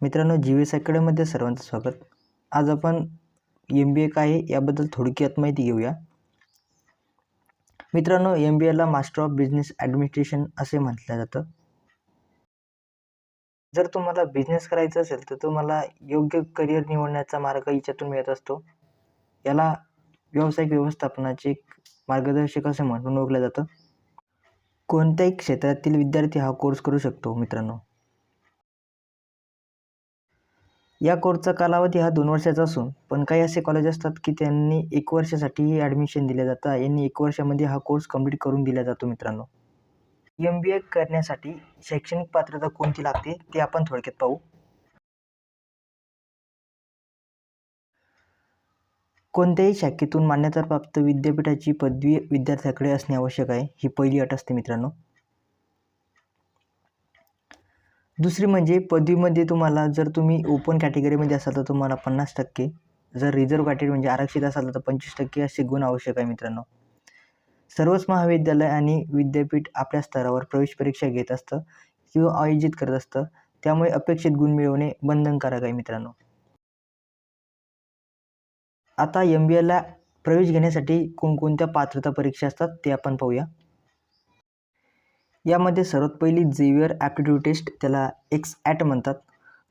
मित्रांनो G S अकॅडमीमध्ये सर्वांचं स्वागत. आज आपण एम बी ए काय आहे याबद्दल थोडक्यात माहिती घेऊया. मित्रांनो एम बी एला मास्टर ऑफ बिझनेस ॲडमिनिस्ट्रेशन असे म्हटलं जातं. जर तुम्हाला बिझनेस करायचा असेल तर तुम्हाला योग्य करिअर निवडण्याचा मार्ग याच्यातून मिळत असतो. याला व्यावसायिक व्यवस्थापनाचे एक मार्गदर्शक असे म्हणून ओळखलं जातं. कोणत्याही क्षेत्रातील विद्यार्थी हा कोर्स करू शकतो मित्रांनो. या कोर्सचा कालावधी हा दोन वर्षाचा असून पण काही असे कॉलेज असतात की त्यांनी एक वर्षासाठीही ॲडमिशन दिल्या जातं यांनी एक वर्षामध्ये हा कोर्स कंप्लीट करून दिला जातो मित्रांनो. एम बी ए करण्यासाठी शैक्षणिक पात्रता कोणती लागते ते आपण थोडक्यात पाहू. कोणत्याही शाखेतून मान्यताप्राप्त विद्यापीठाची पदवी विद्यार्थ्याकडे असणे आवश्यक आहे ही पहिली अट असते मित्रांनो. दुसरी म्हणजे पदवीमध्ये तुम्हाला जर तुम्ही ओपन कॅटेगरीमध्ये असाल तर तुम्हाला पन्नास टक्के. जर रिझर्व कॅटेगरी म्हणजे आरक्षित असाल तर पंचवीस टक्के असे गुण आवश्यक आहे मित्रांनो. सर्वच महाविद्यालय आणि विद्यापीठ आपल्या स्तरावर प्रवेश परीक्षा घेत असतं किंवा आयोजित करत असतं. त्यामुळे अपेक्षित गुण मिळवणे बंधनकारक आहे मित्रांनो. आता एम बी एला प्रवेश घेण्यासाठी कोणकोणत्या पात्रता परीक्षा असतात ते आपण पाहूया. यामध्ये सर्वात पहिली झेवियर ॲप्टिट्यूड टेस्ट त्याला एक्स ॲट म्हणतात.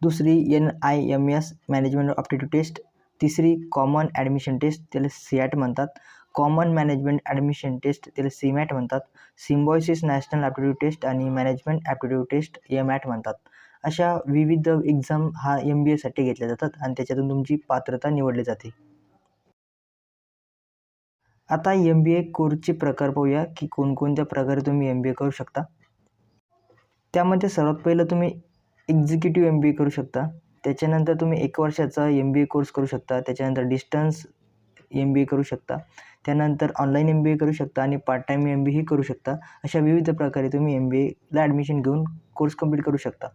दुसरी N I M S management aptitude test. तिसरी कॉमन ॲडमिशन टेस्ट त्याला सी ॲट म्हणतात. कॉमन मॅनेजमेंट ॲडमिशन टेस्ट त्याला सीमॅट म्हणतात. सिम्बॉयसिस नॅशनल ॲप्टिट्यूड टेस्ट आणि management aptitude test MAT म्हणतात. अशा विविध एक्झाम हा एम बी एसाठी घेतल्या जातात आणि त्याच्यातून तुमची पात्रता निवडली जाते. आता एम बी ए कोर्सचे प्रकार पाहूया की कोणकोणत्या प्रकारे तुम्ही एम बी ए करू शकता. त्यामध्ये सर्वात पहिलं तुम्ही एक्झिक्युटिव्ह एम बी ए करू शकता. त्याच्यानंतर तुम्ही एक वर्षाचा एम बी ए कोर्स करू शकता. त्याच्यानंतर डिस्टन्स एम बी ए करू शकता. त्यानंतर ऑनलाईन एम बी ए करू शकता आणि पार्ट टाईम एम बी ही करू शकता. अशा विविध प्रकारे तुम्ही एम बी एला ॲडमिशन घेऊन कोर्स कंप्लीट करू शकता.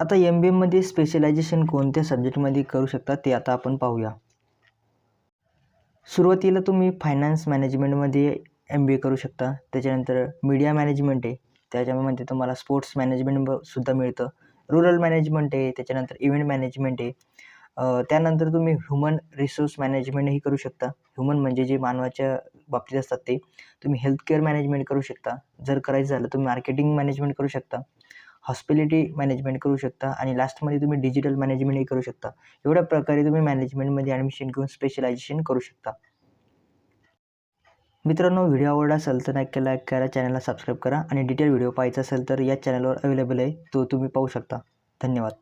आता एम बी एमध्ये स्पेशलायझेशन कोणत्या सब्जेक्टमध्ये करू शकता ते आता आपण पाहूया. सुरुवातीला तुम्ही फायनान्स मॅनेजमेंटमध्ये एम बी ए करू शकता. त्याच्यानंतर मीडिया मॅनेजमेंट आहे. त्याच्यामध्ये तुम्हाला स्पोर्ट्स मॅनेजमेंट सुद्धा मिळतं. रुरल मॅनेजमेंट आहे. त्याच्यानंतर इव्हेंट मॅनेजमेंट आहे. त्यानंतर तुम्ही ह्युमन रिसोर्स मॅनेजमेंटही करू शकता. ह्युमन म्हणजे जे मानवाच्या बाबतीत असतात ते. तुम्ही हेल्थकेअर मॅनेजमेंट करू शकता. जर करायचं झालं तुम्ही मार्केटिंग मॅनेजमेंट करू शकता. हॉस्पिटॅलिटी मॅनेजमेंट करू शकता आणि लास्टमध्ये तुम्ही डिजिटल मॅनेजमेंटही करू शकता. एवढ्या प्रकारे तुम्ही मॅनेजमेंटमध्ये ॲडमिशन घेऊन स्पेशलायझेशन करू शकता. मित्रांनो व्हिडिओ आवडला असेल तर नक्की लाईक करा चॅनलला सबस्क्राईब करा आणि डिटेल व्हिडिओ पाहायचा असेल तर या चॅनलवर अवेलेबल आहे तो तुम्ही पाहू शकता. धन्यवाद.